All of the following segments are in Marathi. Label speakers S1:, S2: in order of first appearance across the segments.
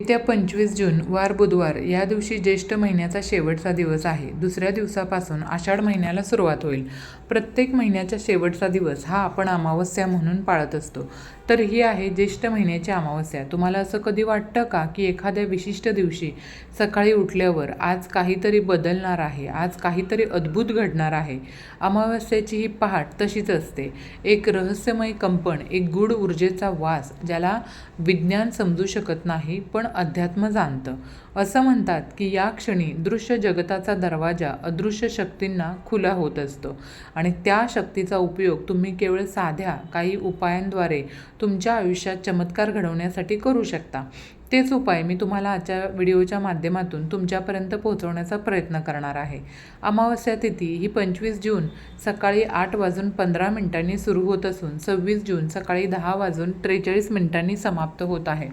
S1: येत्या पंचवीस जून वार बुधवार या दिवशी ज्येष्ठ महिन्याचा शेवटचा दिवस आहे. दुसऱ्या दिवसापासून आषाढ महिन्याला सुरुवात होईल. प्रत्येक महिन्याचा शेवटचा दिवस हा आपण अमावस्या म्हणून पाळत असतो. तर ही आहे ज्येष्ठ महिन्याची अमावस्या. तुम्हाला असं कधी वाटतं का की एखाद्या विशिष्ट दिवशी सकाळी उठल्यावर आज काहीतरी बदलणार आहे आज काहीतरी अद्भुत घडणार आहे? अमावस्याची ही पहाट तशीच असते. एक रहस्यमय कंपन एक गूढ ऊर्जेचा वास ज्याला विज्ञान समजू शकत नाही पण अध्यात्म जाणतं. असं म्हणतात की या क्षणी दृश्य जगताचा दरवाजा अदृश्य शक्तींना खुला होत असतो. आणि त्या शक्तीचा उपयोग तुम्ही केवळ साध्या काही उपायांद्वारे तुमच्या आयुष्यात चमत्कार घडवण्यासाठी करू शकता. तेच उपाय मी तुम्हाला आजच्या व्हिडिओच्या माध्यमातून तुमच्यापर्यंत पोहोचवण्याचा प्रयत्न करणार आहे. अमावस्या तिथी ही पंचवीस जून सकाळी आठ वाजून पंधरा मिनिटांनी सुरू होत असून सव्वीस जून सकाळी दहा वाजून त्रेचाळीस मिनिटांनी समाप्त होत आहे.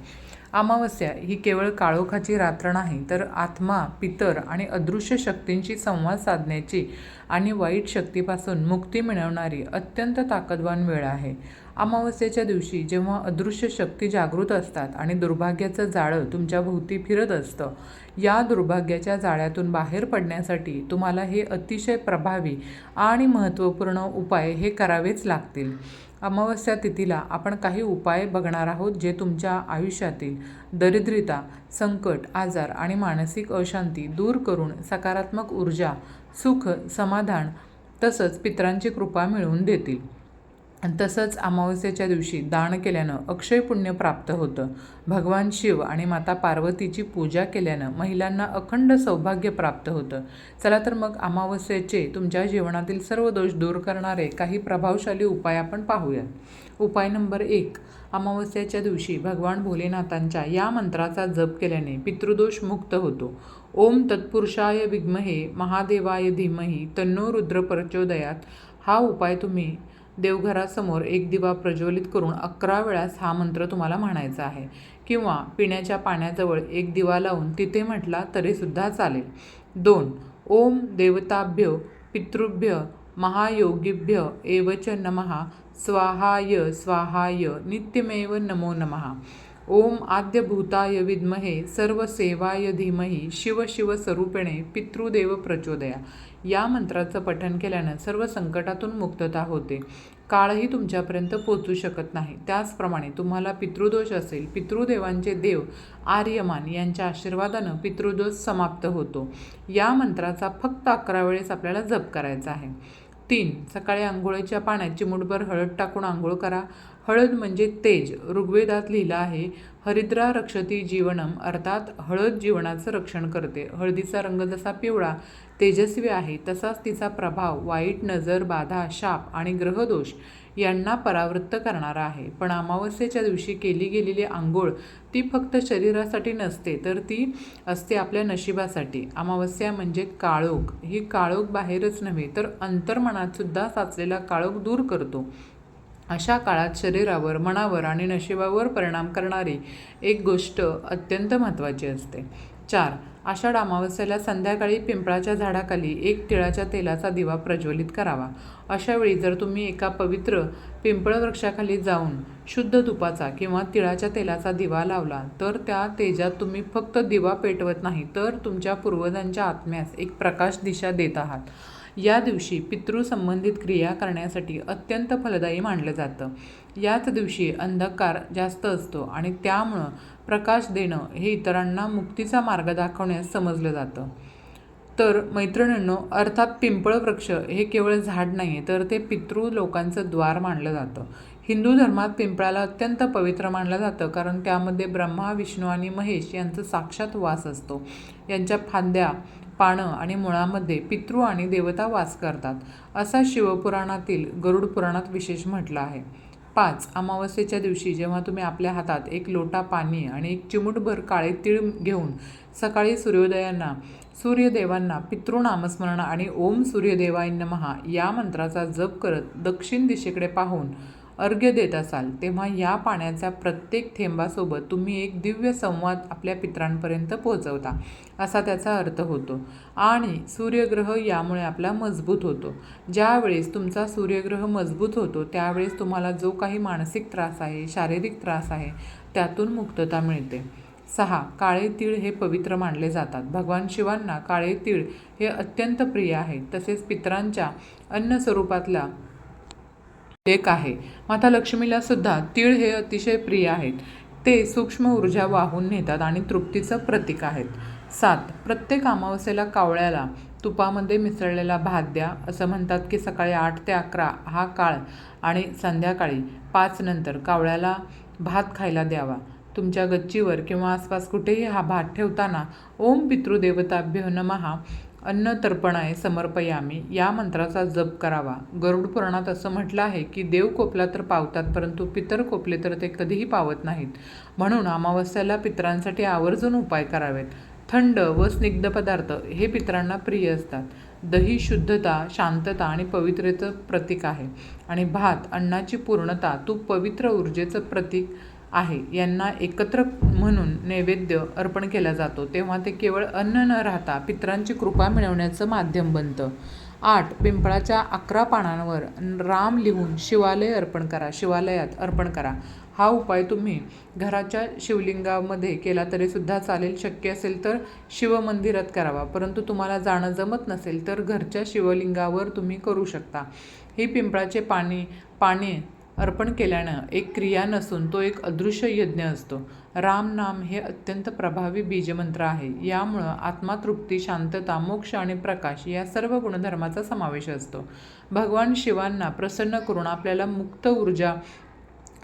S1: अमावस्या ही केवळ काळोखाची रात्र नाही तर आत्मा पितर आणि अदृश्य शक्तींशी संवाद साधण्याची आणि वाईट शक्तीपासून मुक्ती मिळवणारी अत्यंत ताकदवान वेळ आहे. अमावस्येच्या दिवशी जेव्हा अदृश्य शक्ती जागृत असतात आणि दुर्भाग्याचं जाळं तुमच्या भोवती फिरत असतं या दुर्भाग्याच्या जाळ्यातून बाहेर पडण्यासाठी तुम्हाला हे अतिशय प्रभावी आणि महत्त्वपूर्ण उपाय हे करावेच लागतील. अमावस्या तिथीला आपण काही उपाय बघणार आहोत जे तुमच्या आयुष्यातील दरिद्रता संकट आजार आणि मानसिक अशांती दूर करून सकारात्मक ऊर्जा सुख समाधान तसंच पित्रांची कृपा मिळवून देतील. तसंच अमावस्येच्या दिवशी दान केल्यानं अक्षय पुण्य प्राप्त होतं. भगवान शिव आणि माता पार्वतीची पूजा केल्यानं महिलांना अखंड सौभाग्य प्राप्त होतं. चला तर मग अमावस्येचे तुमच्या जीवनातील सर्व दोष दूर करणारे काही प्रभावशाली उपाय आपण पाहूयात. उपाय नंबर एक अमावस्येच्या दिवशी भगवान भोलेनाथांच्या या मंत्राचा जप केल्याने पितृदोष मुक्त होतो. ओम तत्पुरुषाय विद्महे महादेवाय धीमही तन्नो रुद्र प्रचोदयात. हा उपाय तुम्ही देवघरासमोर एक दिवा प्रज्वलित करून अकरा वेळास हा मंत्र तुम्हाला म्हणायचा आहे. किंवा पिण्याच्या पाण्याजवळ एक दिवा लावून तिथे म्हटला तरीसुद्धा चालेल. दोन ओम देवताभ्य पितृभ्य महायोगिभ्य एवच नमः स्वाहाय स्वाहाय नित्यमेव नमो नमः. ओम आद्यभूताय विद्महे सर्व सेवाय धीमही शिव शिव स्वरूपेणे पितृदेव प्रचोदया. या मंत्राचं पठण केल्यानं सर्व संकटातून मुक्तता होते. काळही तुमच्यापर्यंत पोचू शकत नाही. त्याचप्रमाणे तुम्हाला पितृदोष असेल पितृदेवांचे देव आर्यमान यांच्या आशीर्वादानं पितृदोष समाप्त होतो. या मंत्राचा फक्त अकरा वेळेस आपल्याला जप करायचा आहे. तीन सकाळी आंघोळीच्या पाण्यात चिमुटभर हळद टाकून आंघोळ करा. हळद म्हणजे तेज ऋग्वेदात लिहिलं आहे हरिद्रा रक्षती जीवनम अर्थात हळद जीवनाचं रक्षण करते. हळदीचा रंग जसा पिवळा तेजस्वी आहे तसाच तिचा प्रभाव वाईट नजर बाधा शाप आणि ग्रहदोष यांना परावृत्त करणारा आहे. पण अमावस्येच्या दिवशी केली गेलेली आंघोळ ती फक्त शरीरासाठी नसते तर ती असते आपल्या नशिबासाठी. अमावस्या म्हणजे काळोख. ही काळोख बाहेरच नव्हे तर अंतर्मनातसुद्धा साचलेला काळोख दूर करतो. अशा काळात शरीरावर मनावर आणि नशिबावर परिणाम करणारी एक गोष्ट अत्यंत महत्त्वाची असते. चार आषाढ अमावस्येला संध्याकाळी पिंपळाच्या झाडाखाली एक तिळाच्या तेलाचा दिवा प्रज्वलित करावा. अशावेळी जर तुम्ही एका पवित्र पिंपळ वृक्षाखाली जाऊन शुद्ध तुपाचा किंवा तिळाच्या तेलाचा दिवा लावला तर त्या तेजात तुम्ही फक्त दिवा पेटवत नाही तर तुमच्या पूर्वजांच्या आत्म्यास एक प्रकाश दिशा देत आहात. या दिवशी पितृसंबंधित क्रिया करण्यासाठी अत्यंत फलदायी मानलं जातं. याच दिवशी अंधकार जास्त असतो आणि त्यामुळं प्रकाश देणं हे इतरांना मुक्तीचा मार्ग दाखवण्यास समजलं जातं. तर मैत्रिणींनो अर्थात पिंपळ वृक्ष हे केवळ झाड नाही आहे तर ते पितृ लोकांचं द्वार मानलं जातं. हिंदू धर्मात पिंपळाला अत्यंत पवित्र मानलं जातं कारण त्यामध्ये ब्रह्मा विष्णू आणि महेश यांचं साक्षात वास असतो. यांच्या फांद्या पानं आणि मुळामध्ये पितृ आणि देवता वास करतात असा शिवपुराणातील गरुड पुराणात विशेष म्हटलं आहे. पाच अमावस्येच्या दिवशी जेव्हा तुम्ही आपल्या हातात एक लोटा पाणी आणि एक चिमूटभर काळे तीळ घेऊन सकाळी सूर्योदयांना सूर्यदेवांना पितृनामस्मरण आणि ओम सूर्यदेवाय नमहा या मंत्राचा जप करत दक्षिण दिशेकडे पाहून अर्घ्य देत असाल तेव्हा या पाण्याच्या प्रत्येक थेंबासोबत तुम्ही एक दिव्य संवाद आपल्या पित्रांपर्यंत पोहोचवता असा त्याचा अर्थ होतो. आणि सूर्यग्रह यामुळे आपला मजबूत होतो. ज्यावेळेस तुमचा सूर्यग्रह मजबूत होतो त्यावेळेस तुम्हाला जो काही मानसिक त्रास आहे शारीरिक त्रास आहे त्यातून मुक्तता मिळते. सहा काळे तीळ हे पवित्र मानले जातात. भगवान शिवांना काळे तीळ हे अत्यंत प्रिय आहे. तसेच पित्रांच्या अन्न स्वरूपातला एक आहे. माता लक्ष्मीला सुद्धा तीळ हे अतिशय प्रिय आहेत. ते सूक्ष्म ऊर्जा वाहून नेतात आणि तृप्तीचं प्रतीक आहेत. सात प्रत्येक अमावस्येला कावळ्याला तुपामध्ये मिसळलेला भात द्या. असं म्हणतात की सकाळी आठ ते अकरा हा काळ आणि संध्याकाळी पाच नंतर कावळ्याला भात खायला द्यावा. तुमच्या गच्चीवर किंवा आसपास कुठेही हा भात ठेवताना ओम पितृदेवताभ्य नमहा अन्न तर्पणाय समर्पयामी. या मंत्राचा जप करावा. गरुड पुराणात असं म्हटलं आहे की देव कोपला तर पावतात परंतु पितर कोपले तर ते कधीही पावत नाहीत. म्हणून अमावस्याला पितरांसाठी आवर्जून उपाय करावेत. थंड व स्निग्ध पदार्थ हे पितरांना प्रिय असतात. दही शुद्धता शांतता आणि पवित्रेचं प्रतीक आहे. आणि भात अन्नाची पूर्णता तूप पवित्र ऊर्जेचं प्रतीक आहे. यांना एकत्र म्हणून नैवेद्य अर्पण केला जातो. तेव्हा ते केवळ अन्न न राहता पितरांची कृपा मिळवण्याचं माध्यम बनतं. आठ. पिंपळाच्या अकरा पानांवर राम लिहून शिवालय अर्पण करा. शिवालयात अर्पण करा. हा उपाय तुम्ही घराच्या शिवलिंगामध्ये केला तरीसुद्धा चालेल. शक्य असेल तर शिवमंदिरात करावा. परंतु तुम्हाला जाणं जमत नसेल तर घरच्या शिवलिंगावर तुम्ही करू शकता. ही पिंपळाचे पाणी पाने अर्पण केल्यानं एक क्रिया नसून तो एक अदृश्य यज्ञ असतो. राम नाम हे अत्यंत प्रभावी बीजमंत्र आहे. यामुळं आत्मातृप्ती शांतता मोक्ष आणि प्रकाश या सर्व गुणधर्माचा समावेश असतो. भगवान शिवांना प्रसन्न करून आपल्याला मुक्त ऊर्जा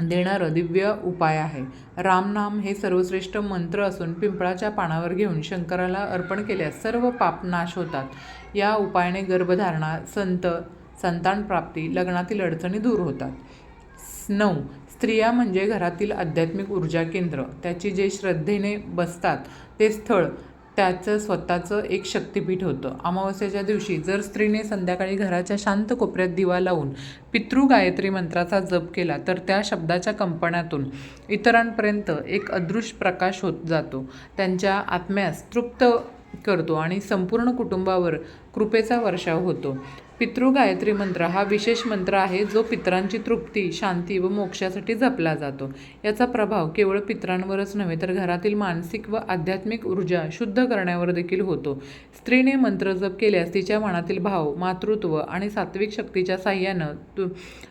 S1: देणारं दिव्य उपाय आहे. रामनाम हे सर्वश्रेष्ठ मंत्र असून पिंपळाच्या पानावर घेऊन शंकराला अर्पण केल्यास सर्व पाप नाश होतात. या उपायाने गर्भधारणा संत संतानप्राप्ती लग्नातील अडचणी दूर होतात. नऊ. स्त्रिया म्हणजे घरातील आध्यात्मिक ऊर्जा केंद्र. त्याची जे श्रद्धेने बसतात ते स्थळ त्याचं स्वतःचं एक शक्तिपीठ होतं. अमावस्याच्या दिवशी जर स्त्रीने संध्याकाळी घराच्या शांत कोपऱ्यात दिवा लावून पितृ गायत्री मंत्राचा जप केला तर त्या शब्दाच्या कंपनातून इतरांपर्यंत एक अदृश्य प्रकाश होत जातो. त्यांच्या आत्म्यास तृप्त करतो आणि संपूर्ण कुटुंबावर कृपेचा वर्षाव होतो. पितृ गायत्री मंत्र हा विशेष मंत्र आहे जो पितरांची तृप्ती शांती व मोक्षासाठी जपला जातो. याचा प्रभाव केवळ पितरांवरच नव्हे तर घरातील मानसिक व आध्यात्मिक ऊर्जा शुद्ध करण्यावर देखील होतो. स्त्रीने मंत्र जप केल्यास तिच्या मनातील भाव मातृत्व आणि सात्विक शक्तीच्या साह्यानं तु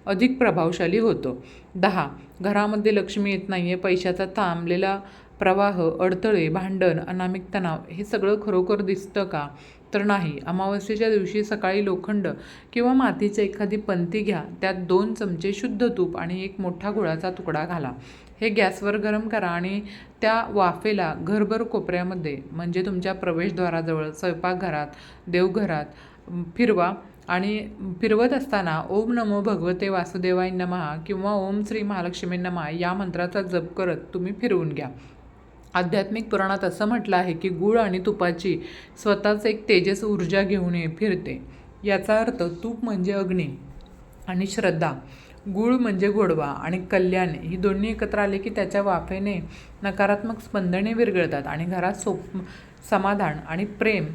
S1: अधिक प्रभावशाली होतो. दहा. घरामध्ये लक्ष्मी येत नाही आहे पैशाचा थांबलेला प्रवाह अडथळे भांडण अनामिक तणाव हे सगळं खरोखर दिसतं का? तर नाही. अमावस्येच्या दिवशी सकाळी लोखंड किंवा मातीची एखादी पंती घ्या. त्यात दोन चमचे शुद्ध तूप आणि एक मोठा गुळाचा तुकडा घाला. हे गॅसवर गरम करा आणि त्या वाफेला घरभर कोपऱ्यामध्ये म्हणजे तुमच्या प्रवेशद्वाराजवळ स्वयंपाकघरात देवघरात फिरवा. आणि फिरवत असताना ओम नमो भगवते वासुदेवाय नमहा किंवा ओम श्री महालक्ष्मी नमहा या मंत्राचा जप करत तुम्ही फिरवून घ्या. आध्यात्मिक पुराणात असं म्हटलं आहे की गूळ आणि तुपाची स्वतःच एक तेजस ऊर्जा घेऊन ये फिरते. याचा अर्थ तूप म्हणजे अग्नी आणि श्रद्धा. गूळ म्हणजे गोडवा आणि कल्याण. ही दोन्ही एकत्र आले की त्याच्या वाफेने नकारात्मक स्पंदने विरघळतात आणि घरात सोप समाधान आणि प्रेम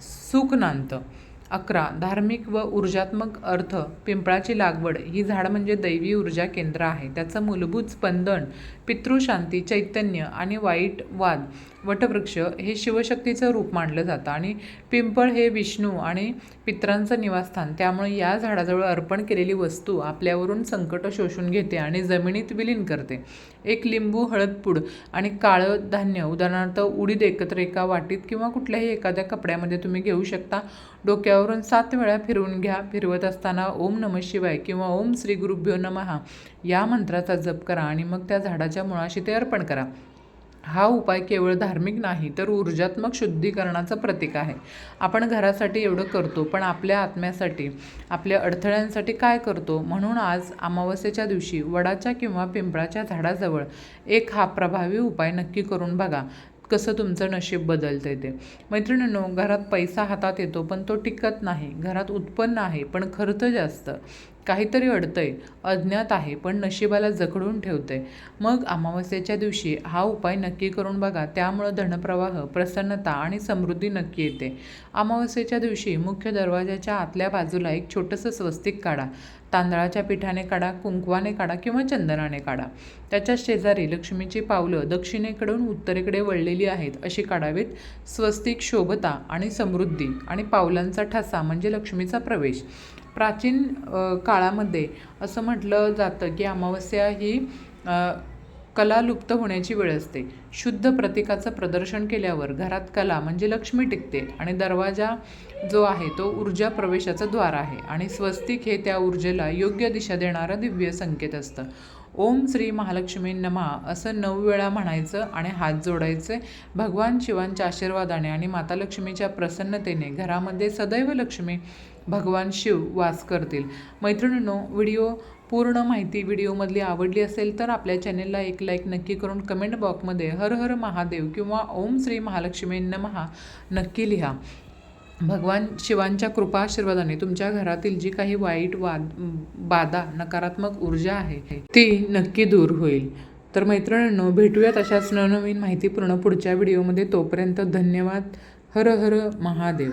S1: सुख नांदतं. अकरा धार्मिक व ऊर्जात्मक अर्थ पिंपळाची लागवड ही झाड म्हणजे दैवी ऊर्जा केंद्र आहे. त्याचं मूलभूत स्पंदन पितृशांती चैतन्य आणि वाईट वाद वटवृक्ष हे शिवशक्तीचं रूप मानलं जातं. आणि पिंपळ हे विष्णू आणि पित्रांचं निवासस्थान. त्यामुळे या झाडाजवळ अर्पण केलेली वस्तू आपल्यावरून संकट शोषून घेते आणि जमिनीत विलीन करते. एक लिंबू हळदपूड आणि काळं धान्य उदाहरणार्थ उडीद एकत्र एका वाटीत किंवा कुठल्याही एखाद्या कपड्यामध्ये तुम्ही घेऊ शकता. डोक्यावर डोक्यावरून सात वेळा फिरवून घ्या. फिरवत असताना ओम नम शिवाय किंवा ओम श्री गुरुभ्यो नमहा या मंत्राचा जप करा आणि मग त्या झाडाच्या मुळाशी ते अर्पण करा. हा उपाय केवळ धार्मिक नाही तर ऊर्जात्मक शुद्धीकरणाचं प्रतीक आहे. आपण घरासाठी एवढं करतो पण आपल्या आत्म्यासाठी आपल्या अडथळ्यांसाठी काय करतो? म्हणून आज अमावस्येच्या दिवशी वडाच्या किंवा पिंपळाच्या झाडाजवळ एक हा प्रभावी उपाय नक्की करून बघा. कसं तुमचं नशीब बदलतं ते. मैत्रिणींनो घरात पैसा हातात येतो पण तो टिकत नाही. घरात उत्पन्न आहे पण खर्च जास्त. काहीतरी अडतंय अज्ञात आहे पण नशिबाला जखडून ठेवतंय मग अमावस्येच्या दिवशी हा उपाय नक्की करून बघा त्यामुळं धनप्रवाह प्रसन्नता आणि समृद्धी नक्की येते. अमावस्येच्या दिवशी मुख्य दरवाजाच्या आतल्या बाजूला एक छोटंसं स्वस्तिक काढा. तांदळाच्या पिठाने काढा कुंकवाने काढा किंवा चंदनाने काढा. त्याच्या शेजारी लक्ष्मीची पावलं दक्षिणेकडून उत्तरेकडे वळलेली आहेत अशी काढावीत. स्वस्तिक शोभता आणि समृद्धी आणि पावलांचा ठसा म्हणजे लक्ष्मीचा प्रवेश. प्राचीन काळामध्ये असं म्हटलं जातं की अमावस्या ही कला लुप्त होण्याची वेळ असते. शुद्ध प्रतीकाचं प्रदर्शन केल्यावर घरात कला म्हणजे लक्ष्मी टिकते आणि दरवाजा जो आहे तो ऊर्जा प्रवेशाचं द्वार आहे आणि स्वस्तिक हे त्या ऊर्जेला योग्य दिशा देणारं दिव्य संकेत असतं. ओम श्री महालक्ष्मी नमा असं नऊ वेळा म्हणायचं आणि हात जोडायचे. भगवान शिवांच्या आशीर्वादाने आणि माता लक्ष्मीच्या प्रसन्नतेने घरामध्ये सदैव लक्ष्मी भगवान शिव वास करतील. मैत्रिणींनो व्हिडिओ पूर्ण माहिती व्हिडिओमधली आवडली असेल तर आपल्या चॅनेलला एक लाईक नक्की करून कमेंट बॉक्समध्ये हर हर महादेव किंवा ओम श्री महालक्ष्मी नमहा नक्की लिहा. भगवान शिवांच्या कृपा आशीर्वादाने तुमच्या घरातील जी काही वाईट वाद बाधा नकारात्मक ऊर्जा आहे ती नक्की दूर होईल. तर मैत्रिणींनो भेटूयात अशाच नवनवीन माहितीपूर्ण पुढच्या व्हिडिओमध्ये. तोपर्यंत धन्यवाद. हर हर महादेव.